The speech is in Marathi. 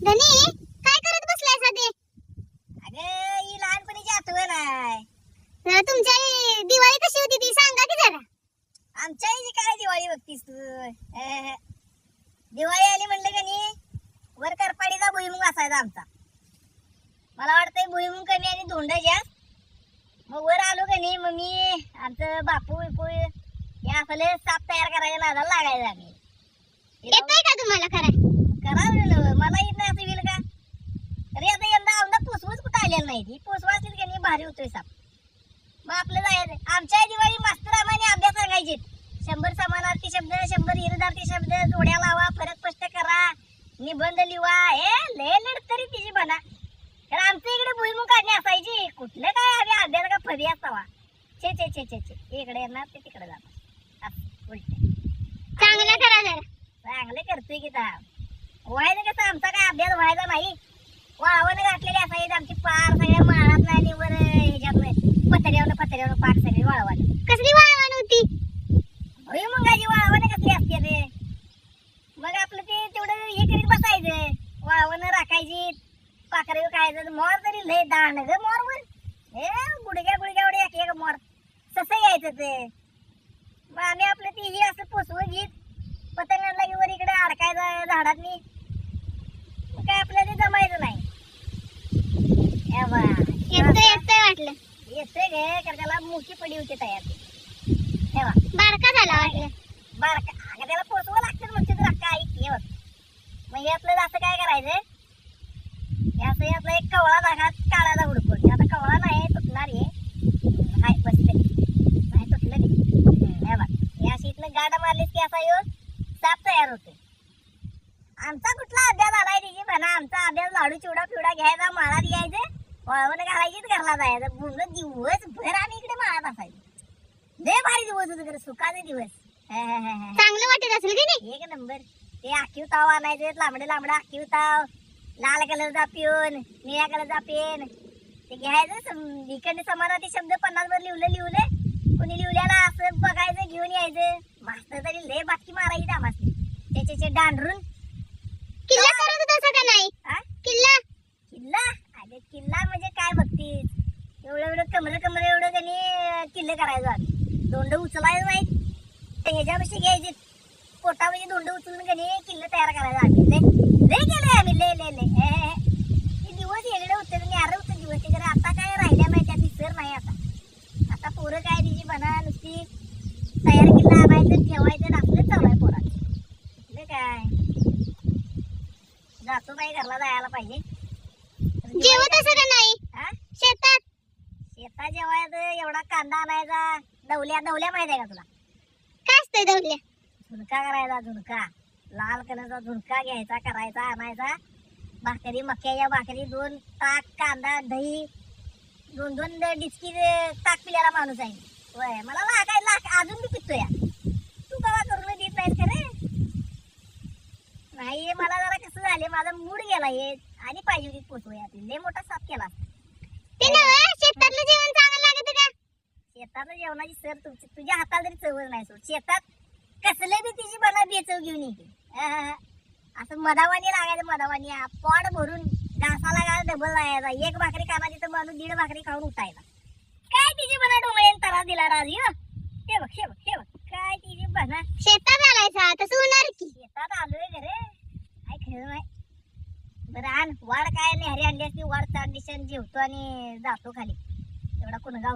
धनी काय करत बसलाय सध्या अगं ही लहानपणीची आठवण आहे. जरा तुमच्या ही दिवाळी कशी होती ती सांगा की जरा. आमच्या इथे काय दिवाळी बघतीस तू? अह. दिवाळी आली म्हणलं का नाही वर करपाडीचा भुईमुग असायचा आमचा. मला वाटतंय भुईमुग कमी आणि धोंड जास्त. मग वर आलो का नाही मग मी आमचं बापू बिपू हे असले साप तयार करायला नादाला लागायचं आम्ही येतंय का तुम्हाला खरं? करावं मला येत नाही असं होईल का अरे आता यंदा आमदा पोसवच कुठं आलेलं नाही ती. पोसवा असली का नाही भारी होतोय साप. मग आपलं जायचं आमच्या दिवाळी मास्तर आम्हाला अभ्यास सांगायचे शंभर समानार्थी शब्द शंभर विरुद्धार्थी शब्द जोड्या लावा फरक स्पष्ट करा निबंध लिहा हे लय लढतरी तिची बना कारण आमच्या इकडे भुईमुग काढणे असायची. कुठलं काय आम्ही अभ्यास का फरी असावा? छे छे छे छे छे. इकडे येणार ते तिकडे जाणार. उलट. चांगलं करा जरा. चांगलं करतोय की ता. व्हायला कसं? आमचा काय अभ्यास व्हायचा नाही. वाळवण घातलेली असायची आमची पार सगळ्या माळात आणि वर ह्याच्यात पत्र्यावर पत्र्यावर पाक सगळी वाळवण. कसली वाळवण होती? होय मुंगाची वाळवण कसली असते ते मग आपलं ते तेवढं हे करीत बसायचं. वाळवण राखायची पाखरे खायचं मोर तरी लय दांड ग मोर वर हे गुडघ्या गुडघ्या एवढे एक एक मोर. तसं यायचं ते. मग आम्ही आपलं ते हे असं पोसवं घेत पतंगांना की वर इकडे अडकायचं झाडातनी. आपल्याला जमायचं नाही. हे येतंय येतंय वाटलं. येतंय गे कारण त्याला मोठी पडी होती तयार. हे बा बारका झाला वाटलं. बारका. अगं त्याला पोचवा लागतं म्हणजे तुला. काय हे बघ. मग यातलं असं काय करायचं हे असं यातला एक कवळा दाखात काढायचा हुडकून आता कवळा नाही तुटणार आहे हाय बसले नाही तुटलं नाही. हे बघ. हे अशी इथलं गाडा मारलीस की असा येऊन साप तयार होते आमचा कुठला अभ्यास आलाय तिची म्हणा आमचा अभ्यास लाडू चिवडा पिवडा घ्यायचा माळात घ्यायचं वळवण घालायचीच घरला जायचं. पूर्ण दिवसभर आम्ही इकडे माळात असायचो. लय भारी दिवस होते सुखाचे दिवस. चांगलं वाटत असेल की नाही? एक नंबर. ते आखीव ताव आणायचे लांबडे लांबडे आखीव ताव. लाल कलरचा पिऊन निळ्या कलरचा पेन. ते घ्यायचं इकडे समानार्थी शब्द पन्नास वर लिवलं लिवलं कोणी लिवल्याला असं बघायचं घेऊन यायचं. मास्तर तरी लय बाटकी मारायची आम्हाला त्याचे डांडरून किल्ला करत होता का नाही हा? किल्ला किल्ला अरे किल्ला म्हणजे काय बघतीस एवढं एवढं कमर कमरे एवढं त्यांनी किल्ले करायचं दोंड उचलायचं नाही ते ह्याच्यापाशी घ्यायचे पोटामध्ये दोंड उचलून कधी किल्ले तयार करायचं आम्ही लय लय आम्ही लय लय लय. हे, ते दिवस येगळे होते आणि अरे होते दिवस. ते आता काय राहिल्या माहिती त्यात विसर नाही आता. आता पोरं काय तिची म्हणा नुसती तयार किल्ला आणायचं ठेवायचं असलं चालू आहे पोराचं कुठलं काय? जातो बाई घरला जायला पाहिजे. जेवत असं का नाही? शेतात जेवायचं एवढा कांदा आणायचा दवल्या दवल्या माहिती आहे का तुला? काय असतंय दौडल्या झुणका करायचा झुणका. लाल कलरचा झुणका घ्यायचा करायचा आणायचा. भाकरी मक्याच्या भाकरी दोन ताक कांदा दही. दोन दोन डिचकी ताक पिल्याला माणूस आहे. होय मला लागाय लाग अजून बी पितोय. तू कवा करून देत नाहीस का रे? नाही मला जरा कसं झाले माझा मूड गेला हे आणि पाहिजे होती पोचवूया लय मोठा साफ केला शेतातलं जेवण चांगलं लागत का? शेतात जेवणाची सर तुमची तुझ्या हाताला तरी चवच नाही सोड. शेतात कसले बी तिची बना बेचव घेऊन येते. असं मधावानी लागायचं मधावानी. पोट भरून घासाला घास डबल लागायचा. एक भाकरी खाण्याची तर माणूस दीड भाकरी खाऊन उठायचा. काय तिची बना डोंगळेन तरा दिला राज. हे बघ हे बघ हे बघ. काय तिची बना शेतात आलायचा तसं होणार की शेतात आलोय घरे काय खरं नाही बरं आण. वाढ काय नाही आणली असती वाढ चांगली जेवतो आणि जातो खाली. एवढा कुणगा